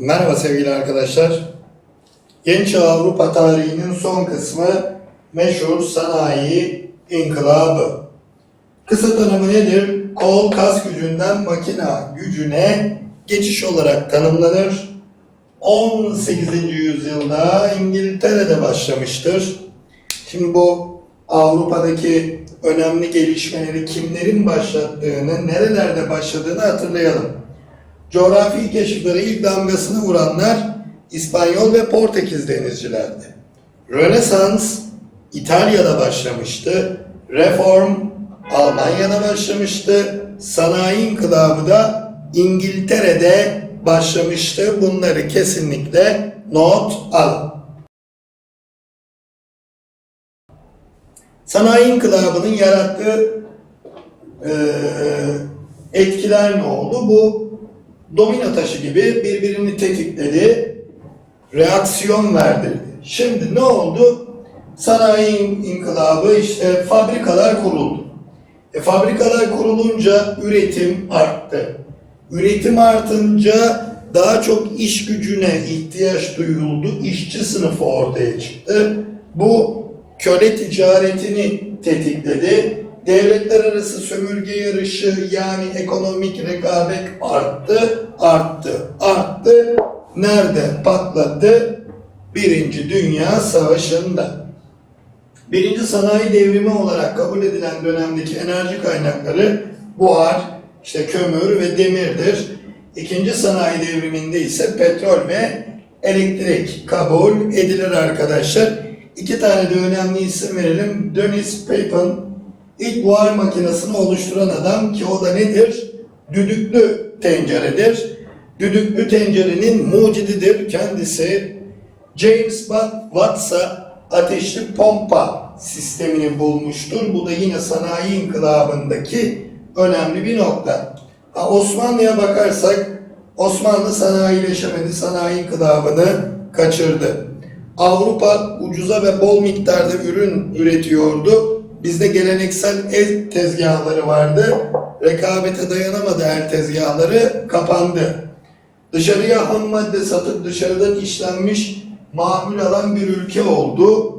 Merhaba sevgili arkadaşlar. Genç Avrupa tarihinin son kısmı meşhur sanayi inkılabı. Kısa tanımı nedir? Kol kas gücünden makina gücüne geçiş olarak tanımlanır. 18. yüzyılda İngiltere'de başlamıştır. Şimdi bu Avrupa'daki önemli gelişmeleri kimlerin başlattığını, nerelerde başladığını hatırlayalım. Coğrafi keşiflere ilk damgasını vuranlar İspanyol ve Portekiz denizcilerdi. Rönesans İtalya'da başlamıştı. Reform Almanya'da başlamıştı. Sanayi inkılabı da İngiltere'de başlamıştı. Bunları kesinlikle not alın. Sanayi inkılabının yarattığı eee, etkiler ne oldu? Bu domino taşı gibi birbirini tetikledi, reaksiyon verdirdi. Şimdi ne oldu? Sanayi inkılabı işte fabrikalar kuruldu. E, fabrikalar kurulunca üretim arttı. Üretim artınca daha çok iş gücüne ihtiyaç duyuldu. İşçi sınıfı ortaya çıktı. Bu köle ticaretini tetikledi. Devletler arası sömürge yarışı yani ekonomik rekabet arttı, arttı, arttı. Nerede patladı? Birinci Dünya Savaşı'nda. Birinci sanayi devrimi olarak kabul edilen dönemdeki enerji kaynakları buhar, işte kömür ve demirdir. İkinci sanayi devriminde ise petrol ve elektrik kabul edilir arkadaşlar. İki tane de önemli isim verelim. Dennis Papin ilk buhar makinesini oluşturan adam ki o da nedir? Düdüklü tenceredir. Düdüklü tencerenin mucididir kendisi. James Wattsa ateşli pompa sistemini bulmuştur. Bu da yine sanayi inkılabındaki önemli bir nokta. Osmanlı'ya bakarsak Osmanlı sanayileşemedi, sanayi inkılabını kaçırdı. Avrupa ucuza ve bol miktarda ürün üretiyordu. Bizde geleneksel el tezgahları vardı. Rekabete dayanamadı el tezgahları, kapandı. Dışarıya ham madde satıp dışarıdan işlenmiş mamul alan bir ülke oldu.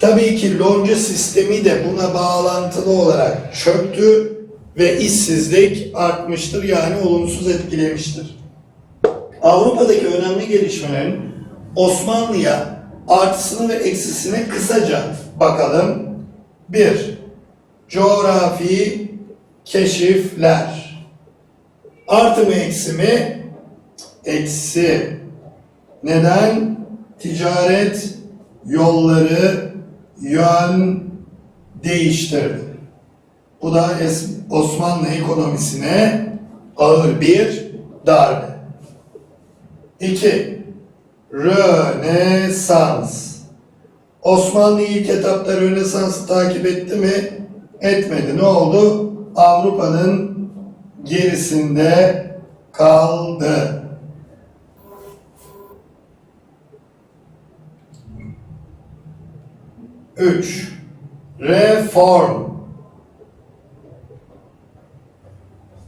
Tabii ki lonca sistemi de buna bağlantılı olarak çöktü ve işsizlik artmıştır yani olumsuz etkilemiştir. Avrupa'daki önemli gelişmelerin Osmanlı'ya artısını ve eksisini kısaca bakalım. 1. Coğrafi keşifler. Artı mı eksi mi? Eksi. Neden? Ticaret yolları yön değiştirdi. Bu da Osmanlı ekonomisine ağır bir darbe. 2. Rönesans. Osmanlı ilk etapta Rönesans'ı takip etti mi? Etmedi. Ne oldu? Avrupa'nın gerisinde kaldı. Üç. Reform.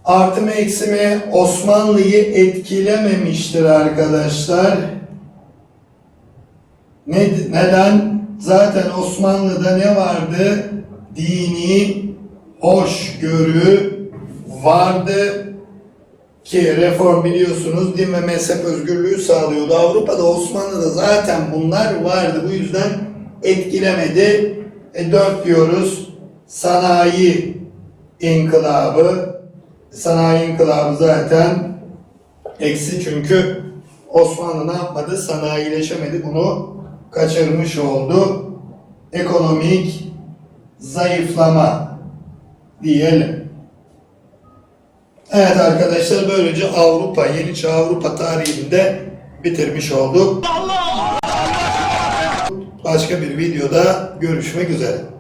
Artı mı eksi mi Osmanlı'yı etkilememiştir arkadaşlar. Ne, neden? Zaten Osmanlı'da ne vardı? Dini hoşgörü vardı ki reform biliyorsunuz din ve mezhep özgürlüğü sağlıyordu. Avrupa'da Osmanlı'da zaten bunlar vardı. Bu yüzden etkilemedi. E, dört diyoruz. Sanayi inkılabı. Sanayi inkılabı zaten eksi çünkü Osmanlı ne yapmadı? Sanayileşemedi. Bunu kaçırmış oldu. Ekonomik zayıflama diyelim. Evet arkadaşlar böylece Avrupa, Yeni Çağ Avrupa tarihinde bitirmiş olduk. Başka bir videoda görüşmek üzere.